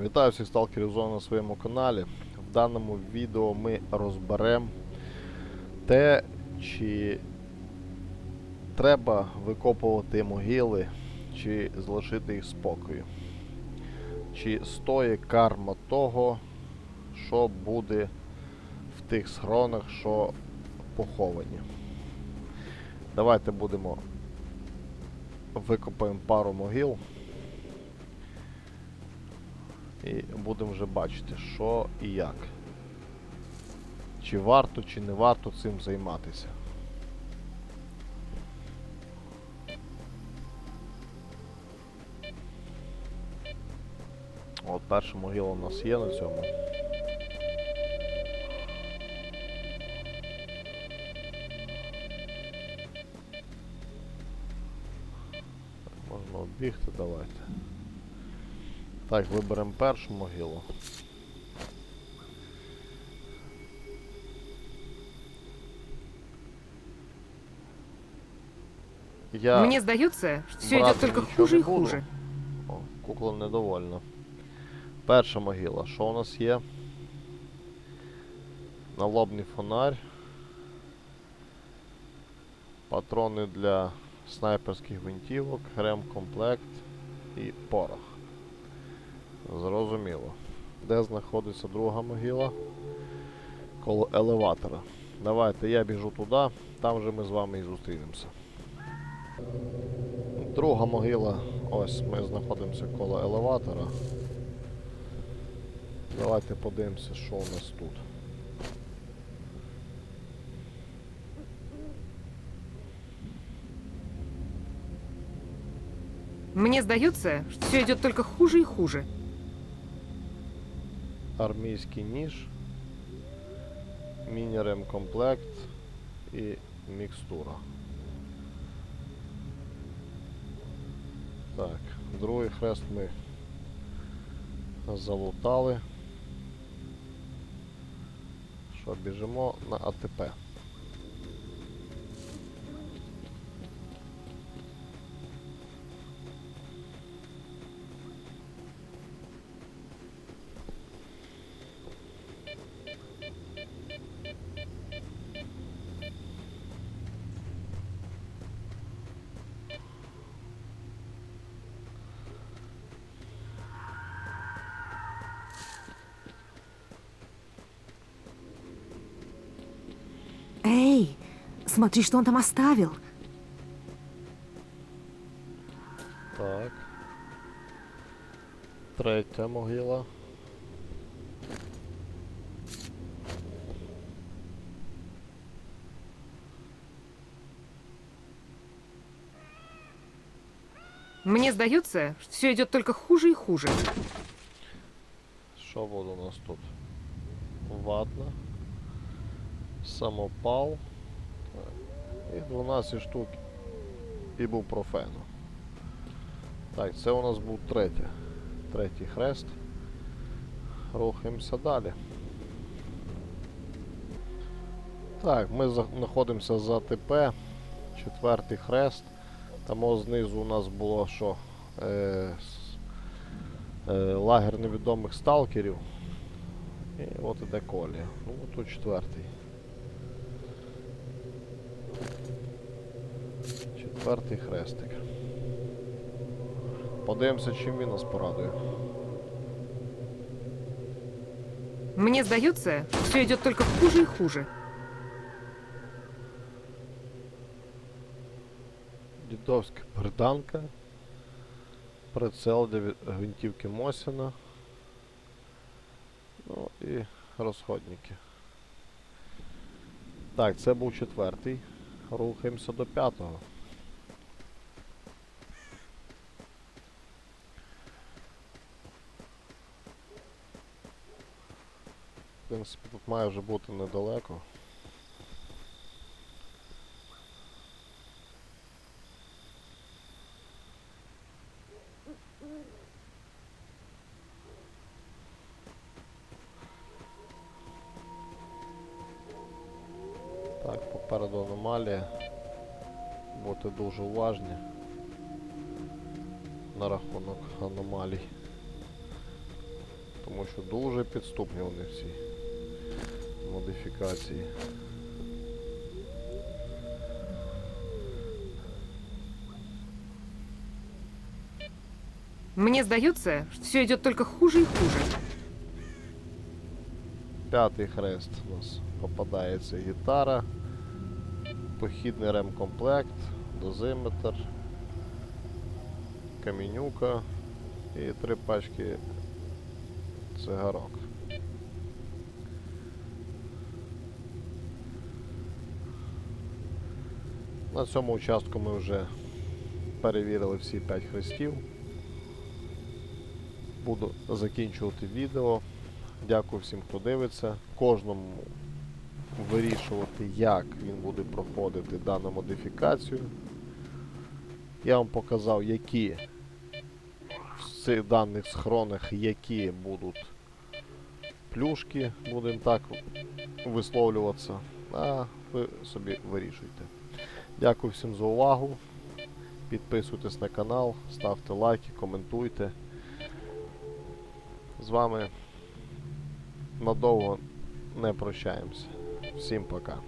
Вітаю всіх сталкерів зони на своєму каналі. В даному відео ми розберемо те, чи треба викопувати могили, чи залишити їх спокою. Чи стоїть карма того, що буде в тих схронах, що поховані. Давайте будемо викопаємо пару могил. І будемо вже бачити, що і як. Чи варто, чи не варто цим займатися. От перша могила у нас є на цьому. Так, можна оббігти, давайте. Так, виберемо першу могилу. Я... Мне сдается, все идет только ничего хуже не и буду. хуже. О, кукла недовольна. Перша могила. Що у нас є? Налобний фонарь. Патрони для снайперських гвинтівок, ремкомплект і порох. Зрозуміло. Де знаходиться друга могила? Коло елеватора. Давайте я біжу туди, там вже ми з вами і зустрінемося. Друга могила. Ось ми знаходимося коло елеватора. Давайте подивимося, що у нас тут. Мне сдается, все идет только хуже и хуже. Армійський ніж, міні-ремкомплект і мікстура. Так, другий хрест ми залутали. Що, біжимо на АТП. Смотри, что он там оставил. Так. Третя могила. Мне сдается, все идет только хуже и хуже. Що буде у нас тут? Ватна. Самопал. І 12 штук ібупрофену. Так, це у нас був третє. Третій хрест. Рухаємося далі. Так, ми знаходимося за ТП. Четвертий хрест. Там знизу у нас було що? Е, е, лагер невідомих сталкерів. І от іде колія. Ну, тут четвертий. Четвертий хрестик. Подивимося, чим він нас порадує. Мне сдается, все идет только хуже и хуже. Дідовська перданка. Прицел для гвинтівки Мосіна. Ну і розходники. Так, це був четвертий. Рухаємося до п'ятого. В принципі, тут має вже бути недалеко. Так, попереду аномалія. Бути дуже уважні на рахунок аномалій. Тому що дуже підступні вони всі модифікації. Мне сдается, что все идет только хуже и хуже. П'ятий хрест у нас попадається гітара, похідний ремкомплект, дозиметр, камінюка і три пачки цигарок. На цьому участку ми вже перевірили всі 5 хрестів. Буду закінчувати відео. Дякую всім, хто дивиться. Кожному вирішувати, як він буде проходити дану модифікацію. Я вам показав, які в цих даних схронах, які будуть плюшки, будемо так висловлюватися. А ви собі вирішуйте. Дякую всім за увагу. Підписуйтесь на канал, ставте лайки, коментуйте. З вами надовго не прощаємося. Всім пока.